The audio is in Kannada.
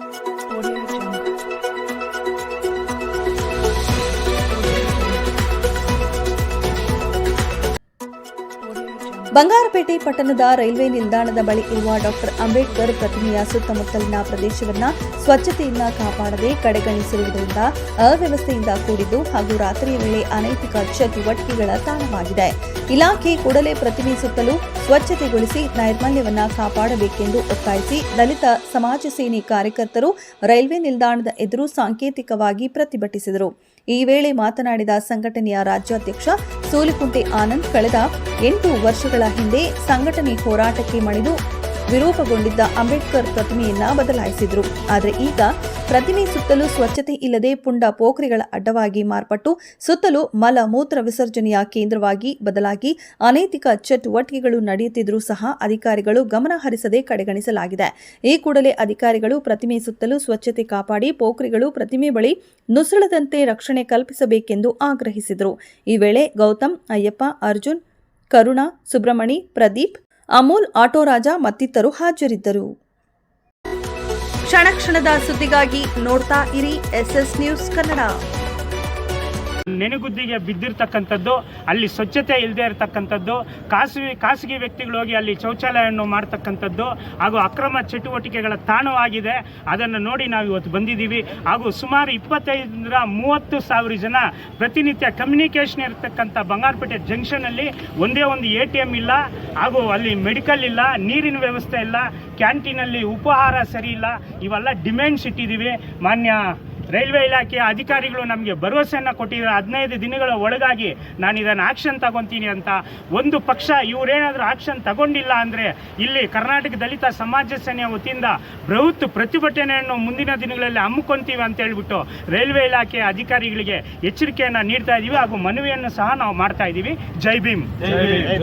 Audio ಬಂಗಾರಪೇಟೆ ಪಟ್ಟಣದ ರೈಲ್ವೆ ನಿಲ್ದಾಣದ ಬಳಿ ಇರುವ ಡಾಕ್ಟರ್ ಅಂಬೇಡ್ಕರ್ ಪ್ರತಿಮೆಯ ಸುತ್ತಮುತ್ತಲಿನ ಪ್ರದೇಶವನ್ನ ಸ್ವಚ್ಛತೆಯಿಂದ ಕಾಪಾಡದೆ ಕಡೆಗಣಿಸಿರುವುದರಿಂದ ಅವ್ಯವಸ್ಥೆಯಿಂದ ಕೂಡಿದ್ದು ಹಾಗೂ ರಾತ್ರಿಯ ವೇಳೆ ಅನೈತಿಕ ಚಟುವಟಿಕೆಗಳ ತಾಣವಾಗಿದೆ. ಇಲಾಖೆ ಕೂಡಲೇ ಪ್ರತಿಮೆ ಸುತ್ತಲೂ ಸ್ವಚ್ಛತೆಗೊಳಿಸಿ ನೈರ್ಮಲ್ಯವನ್ನ ಕಾಪಾಡಬೇಕೆಂದು ಒತ್ತಾಯಿಸಿ ದಲಿತ ಸಮಾಜ ಸೇನೆ ಕಾರ್ಯಕರ್ತರು ರೈಲ್ವೆ ನಿಲ್ದಾಣದ ಎದುರು ಸಾಂಕೇತಿಕವಾಗಿ ಪ್ರತಿಭಟಿಸಿದರು. ಈ ವೇಳೆ ಮಾತನಾಡಿದ ಸಂಘಟನೆಯ ರಾಜ್ಯಾಧ್ಯಕ್ಷ ಸೂಲಿಕುಂಟೆ ಆನಂದ್ ಕಳೆದ ಎಂಟು ವರ್ಷಗಳ ಹಿಂದೆ ಸಂಘಟನೆ ಹೋರಾಟಕ್ಕೆ ಮಣಿದು ವಿರೂಪಗೊಂಡಿದ್ದ ಅಂಬೇಡ್ಕರ್ ಪ್ರತಿಮೆಯನ್ನ ಬದಲಾಯಿಸಿದ್ರು. ಆದರೆ ಈಗ ಪ್ರತಿಮೆ ಸುತ್ತಲೂ ಸ್ವಚ್ಛತೆ ಇಲ್ಲದೆ ಪುಂಡ ಪೋಖರಿಗಳ ಅಡ್ಡವಾಗಿ ಮಾರ್ಪಟ್ಟು ಸುತ್ತಲೂ ಮಲ ಮೂತ್ರ ವಿಸರ್ಜನೆಯ ಕೇಂದ್ರವಾಗಿ ಬದಲಾಗಿ ಅನೈತಿಕ ಚಟುವಟಿಕೆಗಳು ನಡೆಯುತ್ತಿದ್ರೂ ಸಹ ಅಧಿಕಾರಿಗಳು ಗಮನ ಹರಿಸದೆ ಕಡೆಗಣಿಸಲಾಗಿದೆ. ಈ ಕೂಡಲೇ ಅಧಿಕಾರಿಗಳು ಪ್ರತಿಮೆ ಸುತ್ತಲೂ ಸ್ವಚ್ಛತೆ ಕಾಪಾಡಿ ಪೋಖರಿಗಳು ಪ್ರತಿಮೆ ಬಳಿ ನುಸುಳದಂತೆ ರಕ್ಷಣೆ ಕಲ್ಪಿಸಬೇಕೆಂದು ಆಗ್ರಹಿಸಿದರು. ಈ ವೇಳೆ ಗೌತಮ್, ಅಯ್ಯಪ್ಪ, ಅರ್ಜುನ್, ಕರುಣಾ ಸುಬ್ರಮಣಿ ಪ್ರದೀಪ್ ಅಮೂಲ್ ಆಟೋರಾಜ ಮತ್ತಿತರು ಹಾಜರಿದ್ದರು. ಕ್ಷಣ ಕ್ಷಣದ ಸುದ್ದಿಗಾಗಿ ನೋಡ್ತಾ ಇರಿ ಎಸ್ಎಸ್ ನ್ಯೂಸ್ ಕನ್ನಡ. ನೆನೆಗುದ್ದಿಗೆ ಬಿದ್ದಿರ್ತಕ್ಕಂಥದ್ದು, ಅಲ್ಲಿ ಸ್ವಚ್ಛತೆ ಇಲ್ಲದೆ ಇರತಕ್ಕಂಥದ್ದು, ಖಾಸಗಿ ಖಾಸಗಿ ವ್ಯಕ್ತಿಗಳು ಹೋಗಿ ಅಲ್ಲಿ ಶೌಚಾಲಯವನ್ನು ಮಾಡ್ತಕ್ಕಂಥದ್ದು ಹಾಗೂ ಅಕ್ರಮ ಚಟುವಟಿಕೆಗಳ ತಾಣವಾಗಿದೆ. ಅದನ್ನು ನೋಡಿ ನಾವು ಇವತ್ತು ಬಂದಿದ್ದೀವಿ. ಹಾಗೂ ಸುಮಾರು ಇಪ್ಪತ್ತೈದರಿಂದ ಮೂವತ್ತು ಸಾವಿರ ಜನ ಪ್ರತಿನಿತ್ಯ ಕಮ್ಯುನಿಕೇಷನ್ ಇರತಕ್ಕಂಥ ಬಂಗಾರಪೇಟೆ ಜಂಕ್ಷನಲ್ಲಿ ಒಂದೇ ಒಂದು ಎ ಟಿ ಎಂ ಇಲ್ಲ, ಹಾಗೂ ಅಲ್ಲಿ ಮೆಡಿಕಲ್ ಇಲ್ಲ, ನೀರಿನ ವ್ಯವಸ್ಥೆ ಇಲ್ಲ ಕ್ಯಾಂಟೀನಲ್ಲಿ ಉಪಹಾರ ಸರಿ ಇಲ್ಲ, ಇವೆಲ್ಲ ಡಿಮ್ಯಾಂಡ್ಸ್ ಇಟ್ಟಿದ್ದೀವಿ. ಮಾನ್ಯ ರೈಲ್ವೆ ಇಲಾಖೆಯ ಅಧಿಕಾರಿಗಳು ನಮಗೆ ಭರವಸೆಯನ್ನು ಕೊಟ್ಟಿದ್ದಾರೆ. ಹದಿನೈದು ದಿನಗಳ ಒಳಗಾಗಿ ನಾನು ಇದನ್ನು ಆಕ್ಷನ್ ತಗೊತೀನಿ ಅಂತ. ಒಂದು ಪಕ್ಷ ಇವರೇನಾದರೂ ಆಕ್ಷನ್ ತಗೊಂಡಿಲ್ಲ ಅಂದರೆ ಇಲ್ಲಿ ಕರ್ನಾಟಕ ದಲಿತ ಸಮಾಜ ಸೇನೆಯ ವತಿಯಿಂದ ಬೃಹತ್ ಪ್ರತಿಭಟನೆಯನ್ನು ಮುಂದಿನ ದಿನಗಳಲ್ಲಿ ಹಮ್ಮಿಕೊಂತೀವಿ ಅಂತ ಹೇಳ್ಬಿಟ್ಟು ರೈಲ್ವೆ ಇಲಾಖೆಯ ಅಧಿಕಾರಿಗಳಿಗೆ ಎಚ್ಚರಿಕೆಯನ್ನು ನೀಡ್ತಾ ಇದ್ದೀವಿ ಹಾಗೂ ಮನವಿಯನ್ನು ಸಹ ನಾವು ಮಾಡ್ತಾ ಇದ್ದೀವಿ ಜೈ ಭೀಮ್.